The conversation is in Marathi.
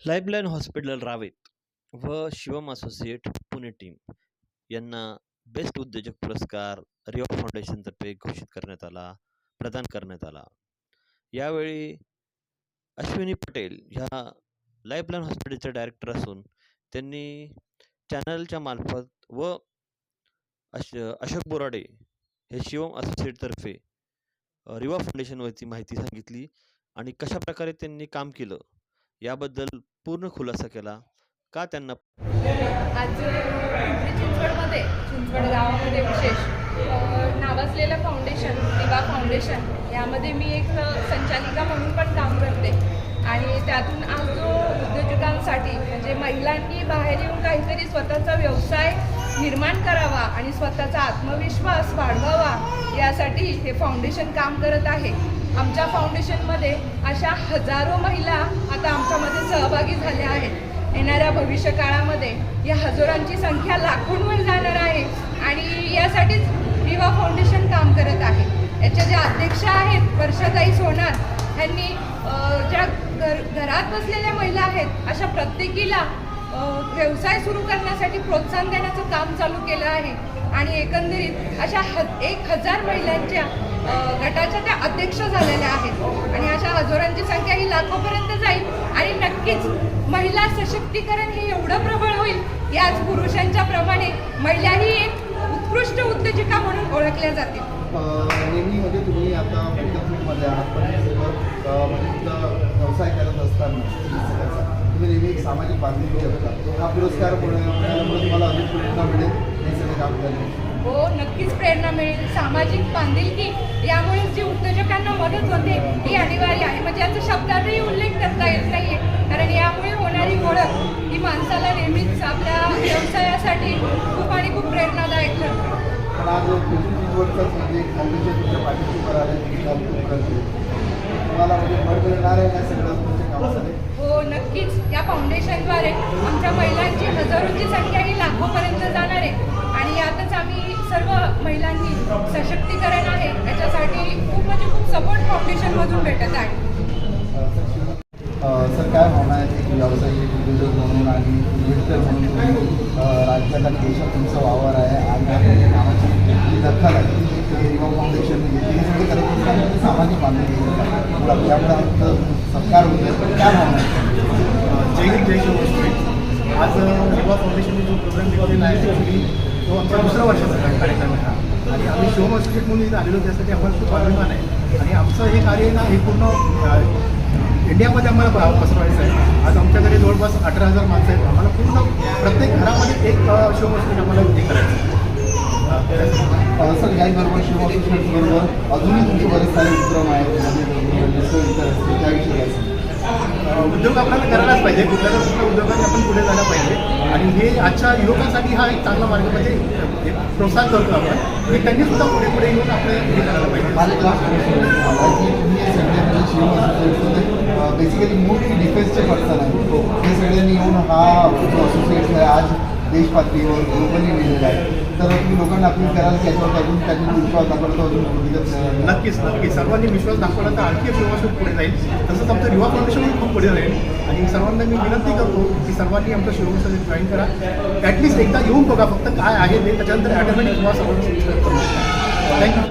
लाईफलाईन हॉस्पिटल रावेत व शिवम असोसिएट पुणे टीम यांना बेस्ट उद्योजक पुरस्कार रिओ फाउंडेशनतर्फे घोषित करण्यात आला प्रदान करण्यात आला. यावेळी अश्विनी पटेल ह्या लाईफलाईन हॉस्पिटलचे डायरेक्टर असून त्यांनी चॅनलच्या मार्फत व अश अशोक बोराडे हे शिवम असोसिएटतर्फे रिवा फाउंडेशनवरती माहिती सांगितली आणि कशा प्रकारे त्यांनी काम केलं याबद्दल पूर्ण खुलासा केला. का त्यांना? आज म्हणजे चिंचवडमध्ये चिंचवड गावामध्ये विशेष नावाजलेलं फाउंडेशन दिवा फाउंडेशन यामध्ये मी एक संचालिका म्हणून पण काम करते. आणि त्यातून आज जो उद्योजकांसाठी म्हणजे महिलांनी बाहेर येऊन काहीतरी स्वतःचा व्यवसाय निर्माण करावा आणि स्वतःचा आत्मविश्वास वाढवावा यासाठी हे फाउंडेशन काम करत आहे. आमच्या फाउंडेशनमध्ये अशा हजारो महिला आता आमच्यामध्ये सहभागी झाल्या आहेत. येणाऱ्या भविष्य काळामध्ये या हजारांची संख्या लाखोंवर जाणार आहे आणि यासाठीच विवा फाउंडेशन काम करत आहे. याच्या ज्या अध्यक्ष आहेत वर्षाताई सोनार यांनी ज्या घर घरात बसलेल्या महिला आहेत अशा प्रत्येकीला व्यवसाय सुरू करण्यासाठी प्रोत्साहन देण्याचं काम चालू केलं आहे. आणि एकंदरीत अशा ह एक हजार महिलांच्या गटाच्या त्या अध्यक्ष झालेल्या आहेत. आणि अशा हजारांची संख्या ही लाखोपर्यंत जाईल. आणि नक्कीच महिला सशक्तीकरण हे एवढं प्रबळ होईल याच पुरुषांच्या प्रमाणे महिलाही एक उत्कृष्ट उद्योजिका म्हणून ओळखल्या जातील. अ, म्हणजे तुम्ही आता मध्ये आहात पण म्हणजे व्यवसाय करत असताना तुम्ही नेहमी एक सामाजिक बांधिलकी ठेवता हा पुरस्कार मिळाल्यामुळे तुम्हाला अधिक प्रेरणा मिळेल. काम करण्याची हो नक्कीच प्रेरणा मिळेल. सामाजिक बांधिलकी यामुळे जी उद्योजकांना मदत होते ही अनिवार्य आहे. म्हणजे याचा शब्दातही उल्लेख करता येत नाहीये. कारण यामुळे होणारी ओळख ही माणसाला नेहमीच आपल्या व्यवसायासाठी खूप आणि खूप प्रेरणादायक ठरते. पण आज चिंचवडचाच म्हणजे तुमच्या पाठीशी उभं राहिलं तुम्हाला म्हणजे भर मिळणार आहे या सगळं तुमच्या कामामध्ये हो नक्कीच. या फाउंडेशनद्वारे आमच्या महिलांची हजारोंची संख्या ही लाखोपर्यंत जाणार आहे आणि यातच आम्ही सर्व महिलांनी सशक्तीकरण आहे. याच्यासाठी खूप म्हणजे खूप सपोर्ट फाउंडेशनमधून भेटत आहे. सर काय भावना आहे एक व्यावसायिक उद्योजक म्हणून आणि इन्व्हेस्टर म्हणून राज्यात आणि देशात तुमचा वावर आहे आणि आपल्या कामाची जी दखल आहे ती रिवा फाउंडेशन घेतली. हे सगळे ते सामाजिक बांधणी यामुळे आमचं सत्कार होतो पण काय भावना आहे? जय हिंद जय शिवराष्ट्र आज युवा फाउंडेशनने जो प्रोग्राम घेतलेला आहे तो आमचा दुसरा वर्षाचा कार्यक्रम आहे हा. आणि आम्ही शिवम असोसिएट म्हणून इथे आलेलो त्यासाठी आम्हाला खूप अभिमान आहे. आणि आमचं हे कार्य ना हे पूर्ण इंडियामध्ये आम्हाला पसरवायचं आहे. आज आमच्याकडे जवळपास अठरा हजार माणसं आहेत. आम्हाला पूर्ण प्रत्येक घरामध्ये एक अ, शिवम असोसिएट आम्हाला हे करायचं सर याचबरोबर शिव बरोबर. अजूनही तुमचे बरेच सारे उपक्रम आहेत. म्हणजे त्याविषयी उद्योग आपल्याला करायलाच पाहिजे. कुठल्या कुठल्या उद्योगाने आपण पुढे जायला पाहिजे आणि हे आजच्या युवकांसाठी हा एक चांगला मार्ग म्हणजे प्रोत्साहन करतो आपण. की त्यांनी सुद्धा पुढे पुढे येऊन आपले हे करायला पाहिजे. की तुम्ही बेसिकली मोठी डिफेन्सचे पर्सन आहे हे. सगळ्यांनी येऊन हा जो आहे आज देशपातळीवर ग्लोबली लिहिलेला आहे तर तुम्ही लोकांना अपील कराल की याच्यावर अजून त्यांनी विश्वास दाखवतो अजून नक्कीच नक्कीच. सर्वांनी विश्वास दाखवला तर आणखी एक युवा खूप पुढे जाईल. तसंच आमचं युवा फाउंडेशन खूप पुढे जाईल. आणि सर्वांना मी विनंती करतो की सर्वांनी आमचं शिवसंस्थेत जॉईन करा. ॲटलिस्ट एकदा येऊन बघा फक्त काय आहे ते. त्याच्यानंतर ॲटोमॅटिक युवा सर्वांना थँक्यू